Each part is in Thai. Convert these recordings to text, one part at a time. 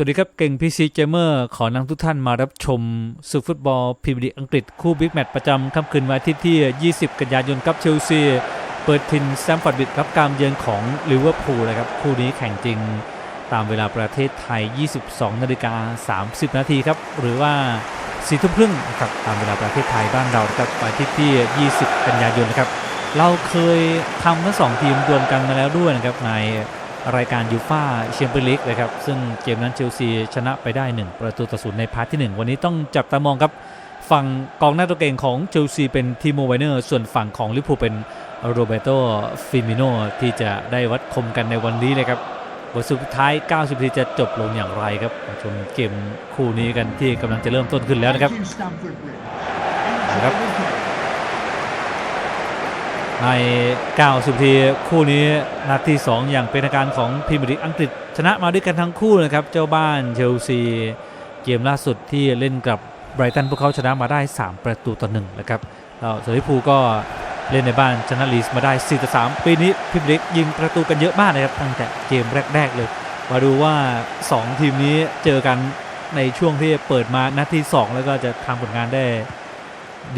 วัสดีครับ เก่งพีซีเกมเมอร์ขอนำทุกท่านมารับชมศึกฟุตบอลพรีเมียร์ลีกอังกฤษคู่บิ๊กแมตช์ประจำค่ำคืนวันอาทิตย์ที่ 20 กันยายนครับเชลซี เปิดทินแซมฟอร์ดบิดรับการเยือนของลิเวอร์พูลนะครับ คู่นี้แข่งจริงตามเวลาประเทศไทย 22 นาฬิกา 30 นาทีครับ หรือว่า4ทุ่มครึ่งนะครับตามเวลาประเทศไทยบ้านเราครับวันอาทิตย์ที่ 20 กันยายนนะครับเราเคยทำทั้งสองทีมรวมกันมาแล้วด้วยนะครับใน รายการยูฟ่าแชมเปี้ยนลีกนะครับ ซึ่งเกมนั้นเชลซีชนะไปได้ 1 ประตูต่อศูนย์ในพาร์ทที่ 1 วันนี้ต้องจับตามองครับ ฝั่งกองหน้าตัวเก่งของเชลซีเป็นทีโมไวเนอร์ส่วนฝั่งของลิเวอร์พูลเป็นโรเบโตฟิมิโนที่จะได้วัดคมกันในวันนี้เลยครับบทสุดท้าย 90นาทีจะจบลงอย่างไรครับมาชมเกมคู่นี้กันที่กำลังจะเริ่มต้นขึ้นแล้วนะครับนะครับ ใน 90นาทีคู่นี้นัดที่ 2 อย่างเป็นทางการของพรีเมียร์ลีกอังกฤษ ชนะมาด้วยกันทั้งคู่นะครับ เจ้าบ้านเชลซี เกมล่าสุดที่เล่นกับไบรตันพวกเขาชนะมาได้ 3 ประตูต่อหนึ่งนะครับแล้วส่วนลิเวอร์พูลก็เล่นในบ้านชนะลีสมาได้ 4 ต่อ 3 ปีนี้พรีเมียร์ลีกยิงประตูกันเยอะมากนะครับตั้งแต่เกมแรก ๆ เลย มาดูว่า 2 ทีมนี้เจอกันในช่วงที่เปิดมานัดที่ 2 แล้วก็จะทำผลงานได้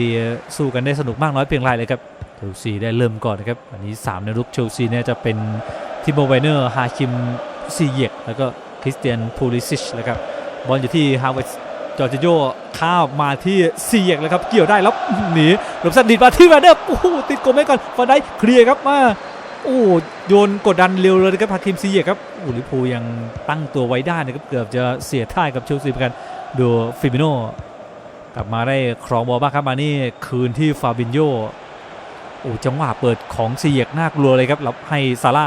ดีสู้กันได้สนุกมากน้อยเพียงไรเลยครับ เชลซีได้เริ่มก่อนนะครับวันนี้ 3 ในรุกเชลซีเนี่ยจะเป็นทิโมไวเนอร์ฮาคิมซีเยกแล้วก็คริสเตียนพูลิซิชนะครับบอลอยู่ที่ฮาวเวสจอร์จิโยข้าวมาที่ซีเยกแล้วครับ เกี่ยวได้แล้วหนีหลบสันดีดมาที่แวนเดอร์โอ้โหติดโกลเมสก่อนฟันได้เคลียร์ครับมาโอ้โยนกดดันเร็วเลยนะครับฮาคิมซีเยกครับอ้ลิพูยังตั้งตัวไว้ได้นะครับเกือบจะเสียท่ายกับเชลซีเหมือนกันดูฟิมิโนกลับมาได้ครองบอลบ้างครับมานี่คืนที่ฟาบินโย โอ้จังหวะเปิดของซีเยกน่ากลัวเลยครับรับให้ซาร่า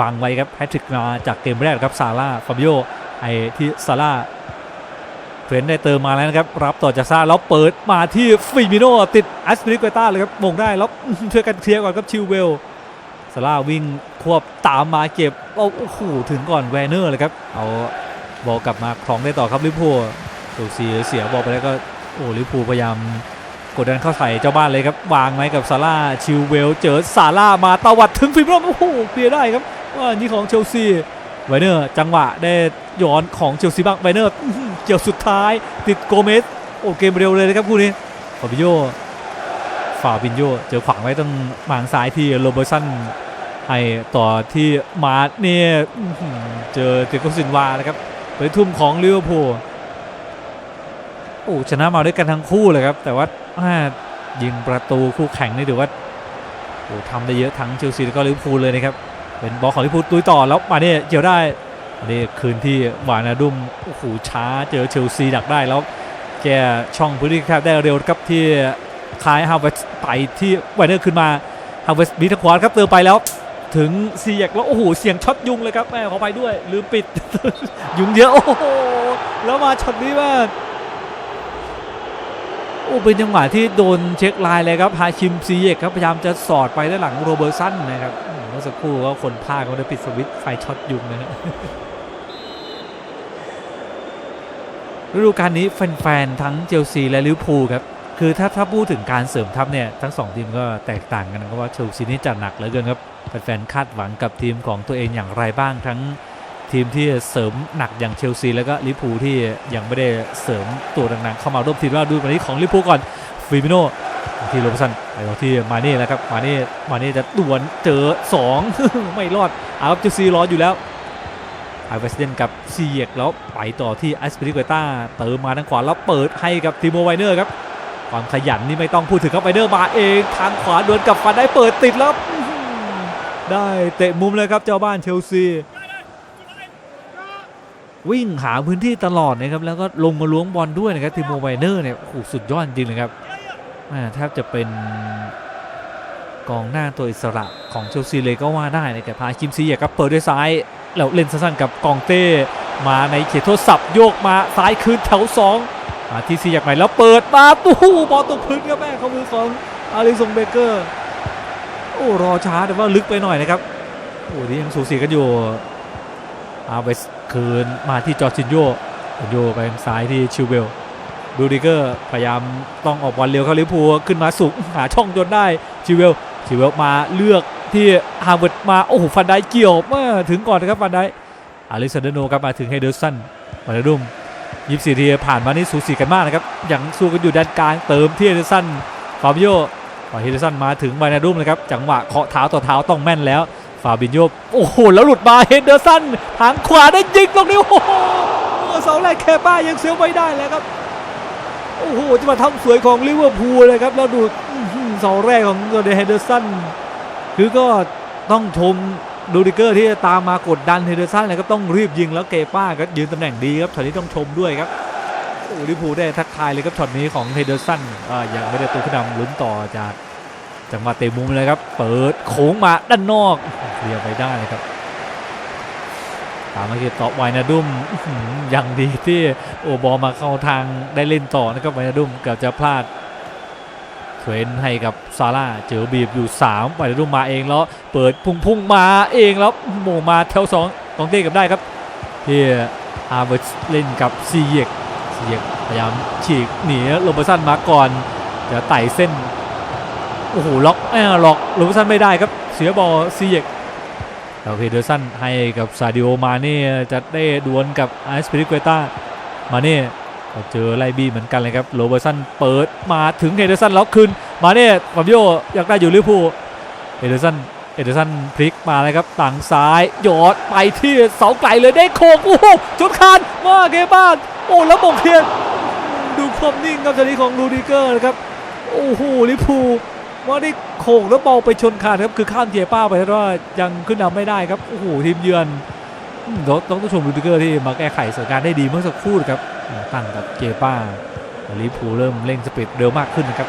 บังไว้ครับแพทริกมาจากเกมแรกครับซาร่าฟาบิโยไอที่ซาร่าเฟรนได้เติมมาแล้วนะครับ รับต่อจากซาแล้วเปิดมาที่ฟิมิโนติดแอสปริกเวต้าเลยครับมงได้แล้วช่วยกันเคลียร์ก่อนครับชิวเวลซาร่าวิ่งควบตามมาเก็บโอ้โหถึงก่อนแวนเนอร์เลยครับ เอาบอลกลับมาครองได้ต่อครับลิเวอร์พูลเชลซีเสียบอลไปแล้วก็โอ้ลิเวอร์พูพยายาม กดดันเข้าใส่เจ้าบ้านเลยครับ วางไว้กับซาร่าชิวเวลเจอซาร่ามาตวัดถึงฟิล์มรอมโอ้โหเคลียร์ได้ครับว่านี่ของเชลซีไวเนอร์จังหวะได้ย้อนของเชลซีบ้างไวเนอร์เกี่ยวสุดท้ายติดโกเมสโอ้เกมเร็วเลยนะครับคู่นี้ฟาบิโยฟาบินโยเจอขวางไว้ตรงหมางซ้ายที่โรเบอร์สันให้ต่อที่มาร์เนี่ยเจอเตโกซินวานะครับไปทุ่มของลิเวอร์พูล โอ้ชนะมาด้วยกันทั้งคู่เลยครับ แต่ว่ายิงประตูคู่แข่งนี่ถือว่าโอ้ทำได้เยอะทั้งเชลซีแล้วก็ลิเวอร์พูลเลยนะครับเป็นบอลของลิเวอร์พูลตุยต่อแล้วมาเนี่ยเกี่ยวได้อันนี้คืนที่วานาดุมโอ้โหช้าเจอเชลซีดักได้แล้วแกช่องพื้นที่แคบได้เร็วครับที่คลายฮาวเวสไปที่ไวเนอร์ขึ้นมาฮาวเวสมีทางขวาครับเติมไปแล้วถึงเสียกแล้วโอ้โหเสียงช็อตยุงเลยครับแม่ขอไปด้วยลืมปิด ยุงเยอะโอ้โหแล้วมาช็อตนี้ว่า เป็นจังหวะที่โดนเช็คลน์เลยครับฮาคิมซีเยกครับพยายามจะสอดไปด้านหลังโรเบอร์สันนะครับเมื่อสักครู่ก็คนพาเขาได้ปิดสวิตช์ไฟช็อตยุงนะฮะฤดูกาลนี้แฟนๆทั้งเชลซีและลิเวอร์พูลครับคือถ้าถ้าพูดถึงการเสริมทัพเนี่ยทั้งสองทีมก็แตกต่างกันนะครับว่าเชลซีนี่จัดหนักเหลือเกินครับแฟนๆคาดหวังกับทีมของตัวเองอย่างไรบ้างทั้ง ทีมที่เสริมหนักอย่างเชลซีแล้วก็ลิเวอร์พูที่ยังไม่ได้เสริมตัวดังๆเข้ามาร่วมทีมว่าดูวันนี้ของลิเวอร์พูก่อนฟิมิโนที่โรบสันไปต่อที่มาเน่แล้วครับมาเน่มาเน่จะดวลเจอ 2 ไม่รอดอารับเชลซีรออยู่แล้วไอเวสเดนกับซีเยกแล้วไปต่อที่แอสปริเกต้าเติมมาทางขวาแล้วเปิดให้กับทีโมไวเนอร์ครับความขยันนี่ไม่ต้องพูดถึงครับไวเนอร์มาเองทางขวาดวลกับฟันได้เปิดติดแล้วได้เตะมุมเลยครับเจ้าบ้านเชลซี วิ่งหาพื้นที่ตลอดนะครับแล้วก็ลงมาล้วงบอลด้วยนะครับทีมโมไวเนอร์เนี่ยโอ้โหสุดยอดจริงเลยครับแม่แทบจะเป็นกองหน้าตัวอิสระของเชลซีเลยก็ว่าได้นะครับพาคิมซีอยากกับเปิดด้วยซ้ายแล้วเล่นสั้นๆกับกองเต้มาในเขตโทษศัพท์โยกมาซ้ายคืนแถวสองมาที่ซีอยากใหม่แล้วเปิดมาตู้บอลตกพื้นครับแม่เขามือของอาริสงเบเกอร์โอ้รอช้าแต่ว่าลึกไปหน่อยนะครับโอ้ที่ยังสูสีกันอยู่อาเวส คืนมาที่จอร์จินโยจินโยไปซ้ายที่ชิวเวลดูดิเกอร์พยายามต้องออกบอลเร็วเข้าลิเวอร์พูลขึ้นมาสูงหาช่องจนได้ชิวเวลชิวเวลมาเลือกที่ฮาร์เวิร์ดมาโอ้โหฟันได้เกี่ยวเมื่อถึงก่อนนะครับฟันไดอาริสันเดโนครับมาถึงให้เดอร์สันมาเลดุมยิบสี่ทีผ่านมานี่สูสีกันมากนะครับยังสู้กันอยู่ด้านกลางเติมที่เฮเดอร์สันฟาบิโยพอเฮเดอร์สันมาถึงมานาดุมนะครับจังหวะเคาะเท้าต่อเท้าต้องแม่นแล้ว ฟาบินโยโอ้โห แล้วหลุดมาเฮเดอร์สันทางขวาได้ยิงตรงนี้โอ้โหเสาแรกแคป้ายังเสียวไม่ได้แล้วครับ โอ้โหจะมาทำสวยของลิเวอร์พูลเลยครับ แล้วดูอื้อหือเสาแรกของตัวเดเฮเดอร์สันคือก็ต้องชมดูดิเกอร์ที่ตามมากดดันเฮเดอร์สันเลยครับต้องรีบยิงแล้วเกป้าก็ยืนตำแหน่งดีครับช็อตนี้ต้องชมด้วยครับโอ้ลิเวอร์พูลได้ทักทายเลยครับช็อตนี้ของเฮเดอร์สันอ่ายังไม่ได้ตัวขึ้นนำลุ้นต่อจากจังหวะเตะมุมเลยครับ เปิดโค้งมาด้านนอก เคลียไปได้เลยครับตามมาคือต่อไวนาดุมอื้อหือยังดีที่โอบอมาเข้าทางได้เล่นต่อนะครับไวนาดุมเกือบจะพลาดเทรนให้กับซาร่าเจอบีบอยู่3ไปรุ่มมาเองแล้วเปิดพุ่งพุ่งมาเองแล้วโมงมาแถวสองกองเต้กับได้ครับที่อาร์เบิร์ตเล่นกับซีเยกซีเยกพยายามฉีกหนีโรเบสันมาก่อนจะไต่เส้นโอ้โหล็อกเอล็อกโรเบสันไม่ได้ครับเสียบอลซีเยก เฮเดอร์สันให้กับซาดิโอมาเน่จะได้ดวลกับไอสปิริเกต้ามาเน่เจอไลบี้เหมือนกันเลยครับโรเบอร์สันเปิดมาถึงเฮเดอร์สันแล้วคืนมาเน่ฟาบิโยอยากได้อยู่ลิเวอร์พูลเฮเดอร์สันเฮเดอร์สันพลิกมาเลยครับต่างซ้ายหยอดไปที่เสาไกลเลยได้โคงโอ้โหจุดคานมาเกบ้านโอ้แล้วบงเทียนดูความนิ่งครับจากนี้ของลูดิเกอร์นะครับโอ้โหลิพู ว่าได้โขงแล้วบอลไปชนคานครับคือข้ามเทียป้าไปแต่ว่ายังขึ้นนำไม่ได้ครับโอ้โหทีมเยือนอืมต้องต้องชมลูดิเกอร์ที่มาแก้ไขสถานการณ์ได้ดีเมื่อสักครู่ครับตั้งกับเจป้าลิเวอร์พูลเริ่มเร่งสปีดเร็วมากขึ้นนะครับ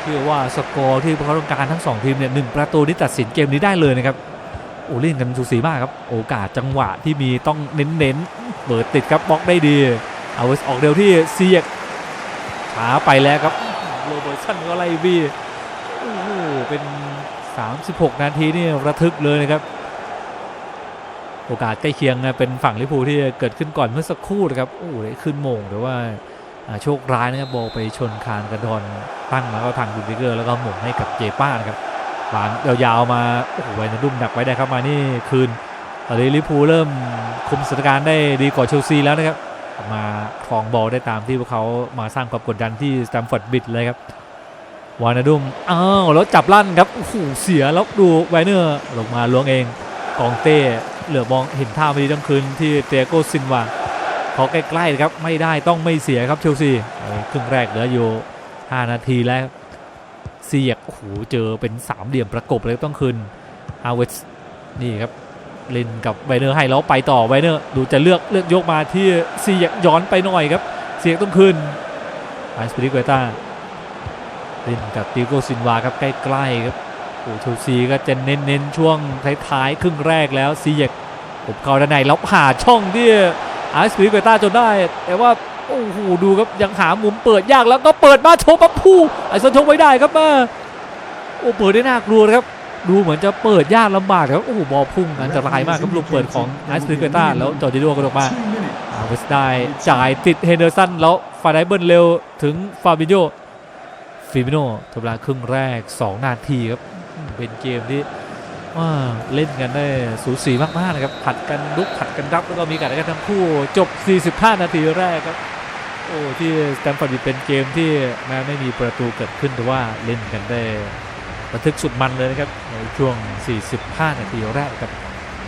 เชื่อว่าสกอร์ที่พวกเขาต้องการทั้งสองทีมเนี่ยหนึ่งประตูนี้ตัดสินเกมนี้ได้เลยนะครับโอ้เล่นกันสูสีมากครับ โอกาสจังหวะที่มีต้องเน้นๆเปิดติดครับบล็อกได้ดีเอาไว้ออกเร็วที่เซียกช้าไปแล้วครับ เบิร์ตสันก็ไล่บี้โอ้โหเป็น 36 นาทีนี่ระทึกเลยนะครับ โอกาสใกล้เคียงนะเป็นฝั่งลิเวอร์พูลที่เกิดขึ้นก่อนเมื่อสักครู่นะครับโอ้โหได้ขึ้นโมงแต่ว่าโชคร้ายนะครับโบไปชนคานกระดอนตั้งแล้วก็ทางดูดิเกอร์แล้วก็หม่งให้กับเจป้านะครับหลานยาวๆมาโอ้โหไวนาดุมดักไว้ได้ครับมานี่คืนตอนนี้ลิเวอร์พูลเริ่มคุมสถานการณ์ได้ดีกว่าเชลซีแล้วนะครับ มาครองบอลได้ตามที่พวกเขามาสร้างความกดดันที่สแตมฟอร์ดบิดเลยครับวานาดุมอ้าวแล้วจับลั่นครับโอ้โหเสียแล้วดูไวเนอร์ลงมาล้วงเองกองเต้เหลือบมองเห็นท่าไม่ดีต้องคืนที่เตโกซินวาขอใกล้ๆครับไม่ได้ต้องไม่เสียครับเชลซีครึ่งแรกเหลืออยู่ 5 นาทีแล้วเสียกโอ้โหเจอเป็นสามเหลี่ยมประกบเลยต้องคืนฮาวเวสนี่ครับ เล่นกับไวเนอร์ให้แล้วไปต่อไวเนอร์ดูจะเลือกเลือกยกมาที่เสียกย้อนไปหน่อยครับ เสียกต้องคืนไอสปริกเวต้าเล่นกับติโกซินวาครับใกล้ๆครับโอ้เชลซีก็จะเน้นๆช่วงท้ายๆครึ่งแรกแล้วซีเยกผมเข้าด้านในแล้วหาช่องที่อาร์สปริเกต้าจนได้ แต่ว่าโอ้โหดูครับยังหามุมเปิดยากแล้วก็เปิดมาโชว์ปั๊บผู้ไอซอนชงไว้ได้ครับมาโอ้เปิดได้น่ากลัวครับ ดูเหมือนจะเปิดยากลำบากครับโอ้โหบอลพุ่งอันตรายมากครับลูกเปิดของอาร์สปริเกต้าแล้วจอร์จิโดกระโดดมาอาเวสได้จ่ายติดเฮนเดอร์สันแล้วฟาไดเบิลเร็วถึงฟาบิโยฟิมิโนทำลายครึ่งแรก 2 นาทีครับอืมเป็นเกมที่ว่าเล่นกันได้สูสีมากๆนะครับผัดกันลุกผัดกันรับแล้วก็มีการกันทั้งคู่จบ 45 นาทีแรกครับโอ้ที่สแตมฟอร์ดบริดจ์เป็นเกมที่แม้ไม่มีประตูเกิดขึ้นแต่ว่าเล่นกันได้ ระทึกสุดมันเลยนะครับในช่วง 45 นาทีแรกครับ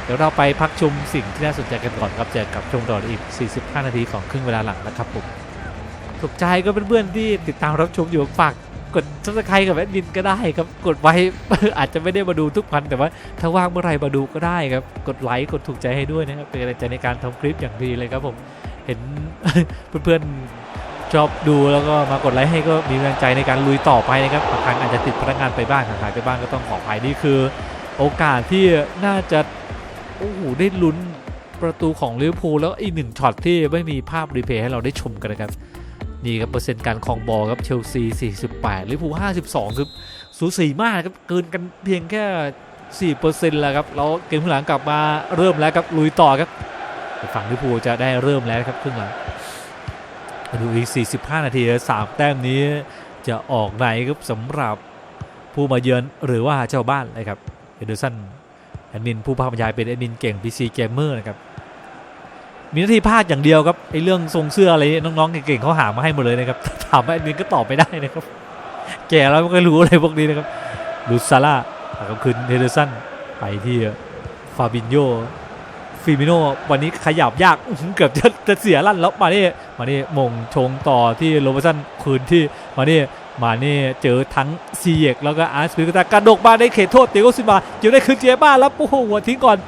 เดี๋ยวเราไปพักชมสิ่งที่น่าสนใจกันก่อนครับเจอกับชมต่ออีก 45 นาทีของครึ่งเวลาหลังนะครับผมถูกใจก็เป็นเพื่อนๆที่ติดตามรับชมอยู่ฝากกดซับสไครต์กับแอดมินก็ได้ครับ กดไว้อาจจะไม่ได้มาดูทุกพันแต่ว่าถ้าว่างเมื่อไรมาดูก็ได้ครับ กดไลค์กดถูกใจให้ด้วยนะครับเป็นกำลังใจในการทำคลิปอย่างดีเลยครับผมเห็นเพื่อนๆ ชอบดูแล้วก็มากดไลค์ให้ก็มีกำลังใจในการลุยต่อไปนะครับบางครั้งอาจจะติดพนักงานไปบ้างหายไปบ้างก็ต้องขออภัยนี่คือ โอกาสที่น่าจะโอ้โหได้ลุ้นประตูของลิเวอร์พูลแล้วอีกหนึ่งช็อตที่ไม่มีภาพรีเพย์ให้เราได้ชมกันนะครับนี่ครับเปอร์เซ็นต์การครองบอลครับเชลซี 48ลิเวอร์พูล52 คือสูสีมากครับเกินกันเพียงแค่ 4%แล้วครับแล้วเกมครึ่งหลังกลับมาเริ่มแล้วครับลุยต่อครับฝั่งลิเวอร์พูลจะได้เริ่มแล้วครับครึ่งหลัง ดูอีก 45 นาทีสามแต้มนี้จะออกไหนครับสำหรับผู้มาเยือนหรือว่าเจ้าบ้านเลยครับเอเดอร์สันแอดมินผู้ภาคบรรยายเป็นแอดมินเก่ง PC Gamer นะครับมีหน้าที่พากอย่างเดียวครับไอ้เรื่องทรงเสื้ออะไรน้องๆเก่งๆเขาหามาให้หมดเลยนะครับถามว่าอันนี้ก็ตอบไม่ได้นะครับแก่แล้วไม่ค่อยรู้อะไรพวกนี้นะครับลูซาร่าหากคืนเฮเดอร์สันไปที่ฟาบินโย ฟิมิโนวันนี้ขยับยากเกือบจะจะเสียลั่นแล้วมาเนี่มาเนี่มงชงต่อที่โรเบร์ตสันคืนที่มาเนี่มาเนี่เจอทั้งซีเยกแล้วก็อาร์สปิกตากระดกมาในเขตโทษเตียโกซินมาเกี่ยวได้คืนเจบ้าแล้วโอ้โหหัวทิ้งก่อน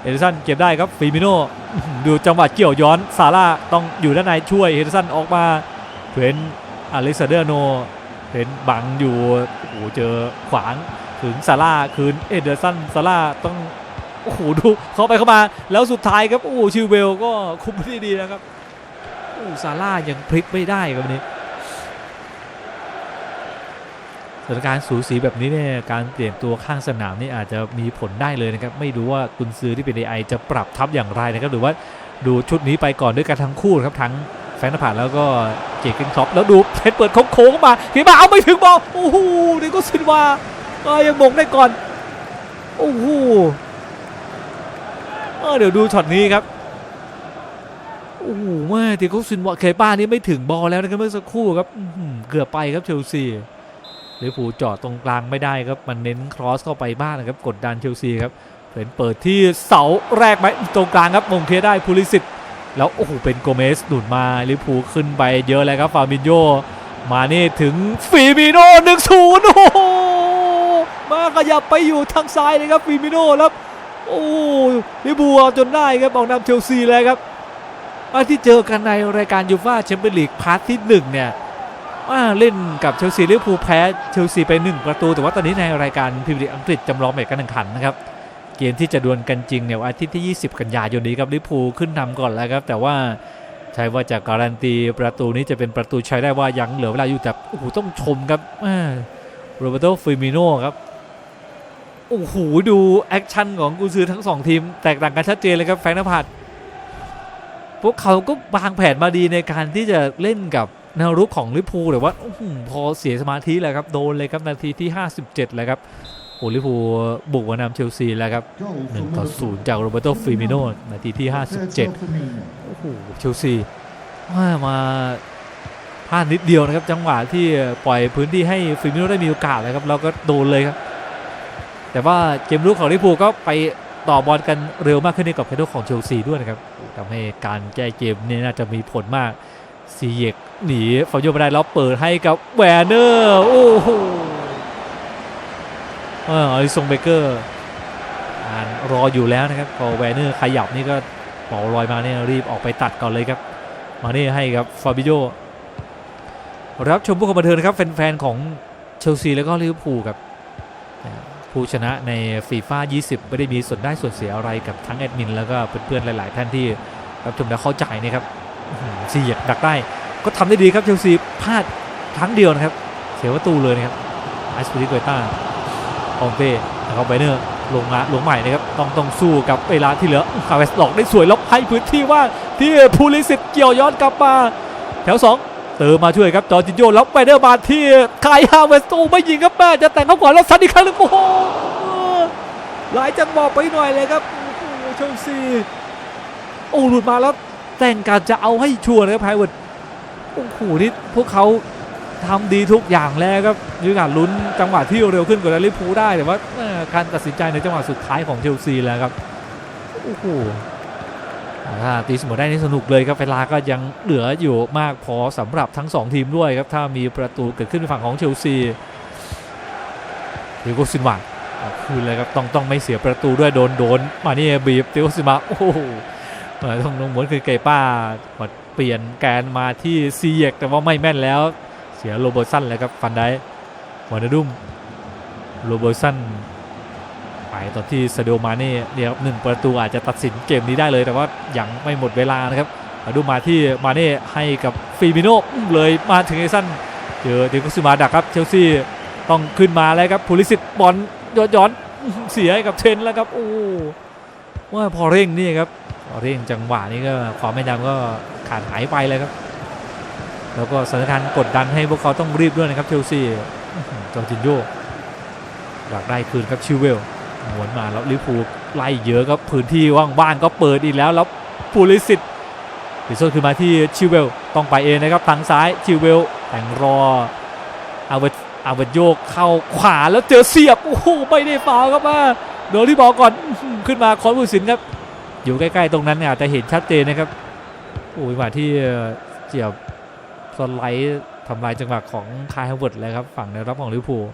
เฮเดอร์สันเก็บได้ครับฟิมิโนดูจังหวะเกี่ยวย้อนซาร่าต้องอยู่ด้านในช่วยเฮเดอร์สันออกมาเพนอเล็กซานเดอร์โนเห็นบังอยู่โอ้โหเจอขวางถึงซาร่าคืนเอเดอร์สันซาร่าต้อง โอ้โหดูเข้าไปเข้ามา แล้วสุดท้ายครับโอ้โหชิวเวลก็คุมได้ดีนะครับโอ้ซาร่ายังพลิกไม่ได้ครับนี้สถานการณ์สูสีแบบนี้เนี่ยการเปลี่ยนตัวข้างสนามนี่อาจจะมีผลได้เลยนะครับไม่รู้ว่ากุนซือที่เป็น AI จะปรับทับอย่างไรนะครับหรือว่าดูชุดนี้ไปก่อนด้วยกันทั้งคู่ครับทั้งแฟนผ่านแล้วก็เจเกนคล็อปแล้วดูเพชรเปิดโค้งเข้ามาเขียนมาเอาไม่ถึงบอลโอ้โหนี่ก็ซินว่ายยังบงได้ก่อนโอ้โห เออเดี๋ยวดูช็อตนี้ครับโอ้โหแม่ที่เขาซินวาเคป้านี่ไม่ถึงบอลแล้วนะครับเมื่อสักครู่ครับเกือบไปครับเชลซีลิเวอร์พูลจอดตรงกลางไม่ได้ครับมันเน้นครอสเข้าไปบ้างนะครับกดดันเชลซีครับเป็นเปิดที่เสาแรกไหมตรงกลางครับมงเคลียได้พูลิสิตแล้วโอ้โหเป็นโกเมสหนุนมาลิเวอร์พูลขึ้นไปเยอะเลยครับฟาบินโยมานี่ถึงฟีมิโน่หนึ่งศูนย์โอ้โหมาขยับไปอยู่ทางซ้ายเลยครับฟีมิโน่แล้ว โอ้ลิเวอร์พูเอาจนได้ครับบอกนำเชลซีเลยครับอาที่เจอกันในรายการยูฟ่าแชมเปี้ยนลีกพาร์ทที่หนึ่งเนี่ยอ่าเล่นกับเชลซีลิเวอร์พูลแพ้เชลซีไปหนึ่งประตู แต่ว่าตอนนี้ในรายการพรีเมียร์ลีกอังกฤษจำลองแบบการแข่งขันนะครับเกมที่จะดวลกันจริงเนี่ยอาทิตย์ที่ 20 กันยายนนี้ครับลิเวอร์พูลขึ้นนำก่อนแล้วครับแต่ว่าใช่ว่าจะการันตีประตูนี้จะเป็นประตูใช้ได้ว่ายังเหลือเวลาอยู่แต่โอ้โหต้องชมครับโรเบโตฟิมิโนครับ โอ้โหดูแอคชั่นของกุซือทั้งสองทีม แตกต่างกันชัดเจนเลยครับแฟรงค์นภัทรพวกเขาก็วางแผนมาดีในการที่จะเล่นกับแนวรุกของลิพูลแต่ว่าอพอเสียสมาธิแล้วครับโดนเลยครับนาทีที่ 57เลยครับโอ้ลิพูบุกมานำเชลซีแล้วครับหนึ่งต่อศูนย์จากโรเบโตฟิมิโนนาทีที่ 57 โอ้โหเชลซีว่ามาพลาดนิดเดียวนะครับ จังหวะที่ปล่อยพื้นที่ให้ฟิมิโนได้มีโอกาสเลยครับเราก็โดนเลยครับ แต่ว่าเกมลุกของลิเวอร์พูลก็ไปต่อบอลกันเร็วมากขึ้นในกับแคดของเชลซีด้วยนะครับทำให้การแก้เกมนี่น่าจะมีผลมากซีเยกหนีฟาวโยมาได้แล้วเปิดให้กับแวนเนอร์โอ้โหเออลิซงเบเกอร์อ่านรออยู่แล้วนะครับพอแวนเนอร์ขยับนี่ก็บอลลอยมาเนี่ยรีบออกไปตัดก่อนเลยครับ มาเนี่ให้ครับฟาบิโยรับชมผู้คนบันเทิงนะครับแฟนๆของเชลซีแล้วก็ลิเวอร์พูลครับ ผู้ชนะในฟีฟ่า20 ไม่ได้มีส่วนได้ส่วนเสียอะไรกับทั้งแอดมิน แล้วก็เพื่อนๆ หลาย ๆ ท่านที่รับชมและเข้าใจนะครับซีเหยียดดักได้ ก็ทำได้ดีครับเชลซีพลาดครั้งเดียวนะครับ เสียประตูเลยนะครับไอสปริโกต้าอองเต้นะครับไบเนอร์ลงมาลงใหม่นะครับต้องต้องสู้กับเวลาที่เหลือคาเวสหลอกได้สวยล้วให้พื้นที่ว่างที่พูลิสิตเกี่ยวย้อนกลับมาแถว2 ติมมาช่วยครับจอร์จินโยแล้วไปเดอร์มาที่คายฮาเวสโตไม่ยิงครับแม่จะแต่งเข้าก่อนแล้วซัดอีกครั้งหนึงโอ้โหหลายจังหวะไปหน่อยเลยครับโอ้โหเชลซีโอ้หลุดมาแล้วแต่งการจะเอาให้ชัวร์เลยครับไพรเวิร์ดโอ้โหนี่พวกเขาทำดีทุกอย่างแล้วครับมีโอกาลุ้นจังหวะที่เร็วขึ้นกว่าลิเวอร์พูลได้แต่ว่าการตัดสินใจในจังหวะสุดท้ายของเชลซีแล้วครับโอ้โห ถ้าตีเสมอได้นี่สนุกเลยครับเวลาก็ยังเหลืออยู่มากพอสำหรับทั้งสองทีมด้วยครับ ถ้ามีประตูเกิดขึ้นฝั่งของเชลซีเดโกซินวาคืนเลยครับต้องต้องไม่เสียประตูด้วยโดนโดนมานี่บีบเดโกซินวาโอ้โหเออต้องลงหมุนคือเกป้าเปลี่ยนแกนมาที่ซีเยกแต่ว่าไม่แม่นแล้ว เสียโรเบอร์ตสันเลยครับฟันได้วานาดุมโรเบอร์ตสัน ไปตอนที่ซาเดโอมาเน่เนี่ยครับหนึ่งประตูอาจจะตัดสินเกมนี้ได้เลย แต่ว่ายังไม่หมดเวลานะครับมาดูมาที่มาเน่ให้กับฟีมิโน่เลยมาถึงไอซันเจอเดกุซิมาดักครับเชลซีต้องขึ้นมาแล้วครับพูลิสิตบอลย้อนย้อนเสียให้กับเทนแล้วครับโอ้ว่าพอเร่งนี่ครับพอเร่งจังหวะนี้ก็ความแม่นยำก็ขาดหายไปเลยครับ แล้วก็สถานการณ์กดดันให้พวกเขาต้องรีบด้วยนะครับเชลซีจอร์จินโยอยากได้คืนครับชิวเวล หวนมาแล้วลิเวอร์พูไล่เยอะครับพื้นที่ว่างๆก็เปิดอีกแล้วแล้วพูลิสิตติดโซ่คือมาที่ชิวเวลต้องไปเองนะครับทางซ้ายชิวเวลแต่งรอเอาเวเอาเวโยกเข้าขวาแล้วเจอเสียบโอ้โหไม่ได้ฟาวครับมาโดนที่บอกก่อนขึ้นมาคอนบุสินครับอยู่ใกล้ๆตรงนั้นเนี่ยอาจจะเห็นชัดเจนนะครับโอ้ยมาที่เจียบสไลด์ทำลายจังหวะของคายฮาวเวิร์ดเลยครับฝั่งในรับของลิเวอร์พูล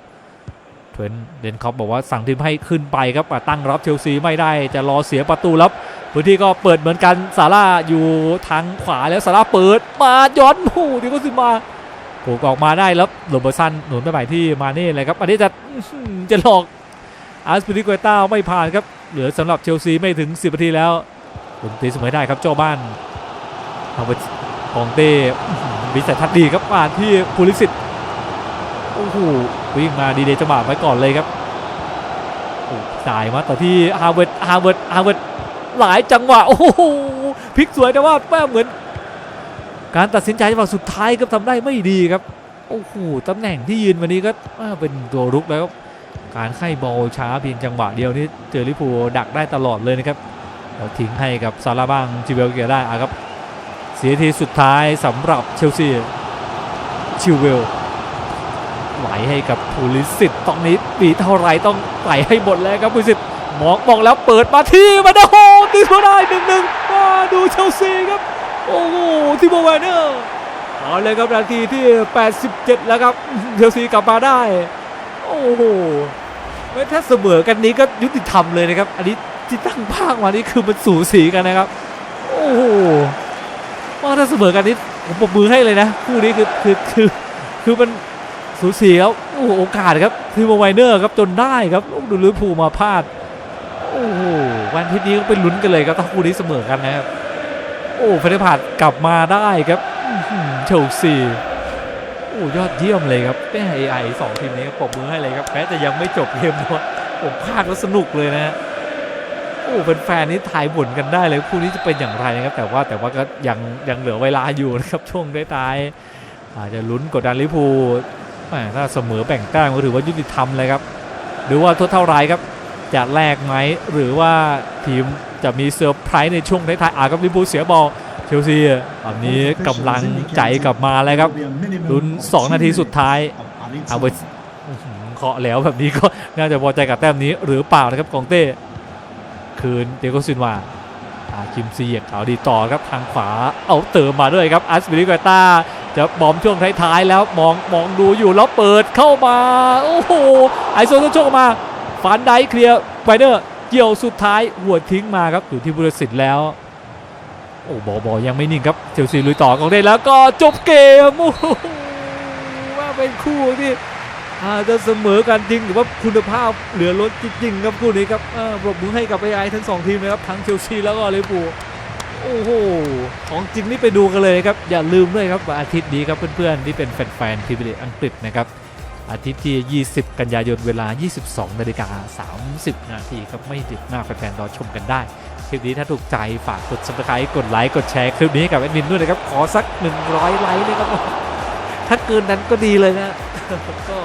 ทรนเดนคอปบอกว่าสั่งทีมให้ขึ้นไปครับตั้งรับเชลซีไม่ได้จะรอเสียประตูรับพื้นที่ก็เปิดเหมือนกันซาร่าอยู่ทางขวาแล้วซาร่าเปิดมาย้อนหูดีก็สิมาโขกออกมาได้แล้วโรเบอร์สันหนุนไปใหม่ที่มาเน่เลยครับอันนี้จะจะหลอกอาร์สปิริโกต้าไม่ผ่านครับเหลือสำหรับเชลซีไม่ถึง 10นาทีแล้วลงตีเสมอได้ครับเจ้าบ้านเอาไปของเต้อื้อหือวิสัยทัศน์ดีครับมาที่พูลิสิต โอ้โหวิ่งมาดีเดย์จังหวะไว้ก่อนเลยครับโอ้จ่ายมาต่อที่ฮาร์เวิร์ดฮาร์เวิร์ดฮาร์เวิร์ดหลายจังหวะโอ้โหพลิกสวยแต่ว่าแม่เหมือน การตัดสินใจจังหวะสุดท้ายก็ทำได้ไม่ดีครับโอ้โหตำแหน่งที่ยืนวันนี้ก็เป็นตัวรุกแล้วการให้บอลช้าเพียงจังหวะเดียวนี่เจอลิเวอร์พูดักได้ตลอดเลยนะครับเราทิ้งให้กับซาร่าบ้างจิเวลเกียได้อะครับเสียทีสุดท้ายสำหรับเชลซีชิวเวล ไหลให้กับพูลิสิตตรงนี้ปีเท่าไรต้องไหลให้หมดแล้วครับพูลิสิตมองมองแล้วเปิดมาที่มาโอ้โหตีเขาได้หนึ่งหนึ่งมาดูเชลซีครับ โอ้โหทิโบแวนเนอร์เอาเลยครับนาทีที่ 87 แล้วครับเชลซีกลับมาได้ โอ้โหไม่ถ้าเสมอกันนี้ก็ยุติธรรมเลยนะครับ อันนี้ที่ตั้งภาคมานี่คือมันสูสีกันนะครับ โอ้โหว่าถ้าเสมอกันนี้ผมปรบมือให้เลยนะคู่นี้คือคือคือคือมัน สูสีแล้วโอ้โหโอกาสครับทีมไวเนอร์ครับจนได้ครับดูลิพูมาพลาดโอ้โหวันทิตย์นี้ก็เป็นลุ้นกันเลยครับถ้าคู่นี้เสมอกันนะครับโอ้เฟรนด์พาดกลับมาได้ครับอื้อหือเชลซีโอ้ยอดเยี่ยมเลยครับแม่ไอสองทีมนี้ปรบมือให้เลยครับแม้จะยังไม่จบเกมด้วยผมพลากแล้วสนุกเลยนะโอ้เป็นแฟนๆนี่ทายบ่นกันได้เลยคู่นี้จะเป็นอย่างไรนะครับ แต่ว่าแต่ว่าก็ยังยังเหลือเวลาอยู่นะครับช่วงท้ตายอาจจะลุ้นกดดันลิพู ถ้าเสมอแบ่งแต้มก็ถือว่ายุติธรรมเลยครับ หรือว่าทดเท่าไรครับจะแลกไหมหรือว่าทีมจะมีเซอร์ไพรส์ในช่วงท้ายๆอากับลิบูเสียบอลเชลซีตอนนี้กำลังใจกลับมาแล้วครับลุ้น 2 นาทีสุดท้ายเอาไปเคาะแล้วแบบนี้ก็น่าจะพอใจกับแต้มนี้หรือเปล่านะครับกองเต้ คืนเดียโกซินวา อาคิมซีเหยียดเอาดีต่อครับทางขวาเอาเติมมาด้วยครับอัสบิลิกาตาจะบอมช่วงท้ายๆแล้วมองมองดูอยู่แล้วเปิดเข้ามาโอ้โหไอโซนโชคมาฟันไดเคลียร์ไวเดอร์เกี่ยวสุดท้ายหัวทิ้งมาครับอยู่ที่บุรสิทธิ์แล้วโอ้บอบอยังไม่นิ่งครับเชลซีลุยต่อกองได้แล้วก็จบเกมโอ้โหว่าเป็นคู่ที่ อาจจะเสมอกันจริงหรือว่าคุณภาพเหลือล้นจริงๆครับคู่นี้ครับปรบมือให้กับไอทั้งสองทีมนะครับทั้งเชลซีแล้วก็ลิเวอร์พูลโอ้โหของจริงนี่ไปดูกันเลยครับอย่าลืมด้วยครับอาทิตย์นี้ครับเพื่อนๆที่เป็นแฟนๆทีมลีกอังกฤษนะครับอาทิตย์ที่ 20 กันยายนเวลา 22 นาฬิกา 30 นาทีครับไม่ดึกหน้าแฟนๆรอชมกันได้ คลิปนี้ถ้าถูกใจฝากกด subscribe กดไลค์กดแชร์คลิปนี้กับแอดมินด้วยนะครับ ขอสัก 100 ไลค์เลยครับถ้าเกินนั้นก็ดีเลยนะ ก็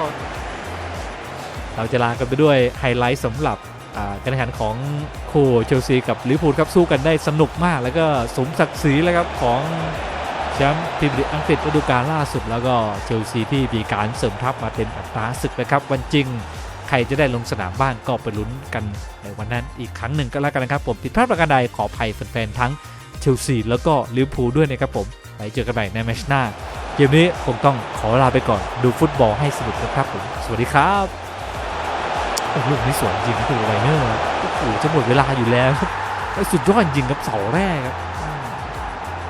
เราจะลากันไปด้วยไฮไลท์สำหรับการแข่งขันของคู่เชลซีกับลิเวอร์พูลครับสู้กันได้สนุกมาก แล้วก็สมศักดิ์ศรีแล้วครับของแชมป์พรีเมียร์ลีกอังกฤษฤดูกาลล่าสุด แล้วก็เชลซีที่มีการเสริมทัพมาเต็มอัตราศึกนะครับ วันจริงใครจะได้ลงสนามบ้างก็ไปลุ้นกันในวันนั้นอีกครั้งหนึ่งก็แล้วกันนะครับผมผิดพลาดประการใดขออภัยแฟนๆทั้งเชลซีแล้วก็ลิเวอร์พูลด้วยนะครับผม ไปเจอกันใหม่ในแมชหน้าเกมนี้คงต้องขอลาไปก่อนดูฟุตบอลให้สนุกนะครับผม สวัสดีครับโอ้ลูกนี้สวยจริงคือไวเนอร์โอ้โหจะหมดเวลาอยู่แล้วสุดยอดจริงครับเสาแรกครับ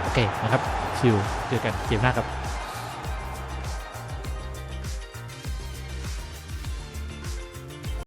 โอเคนะครับ ชิวเจอกันเกมหน้าครับ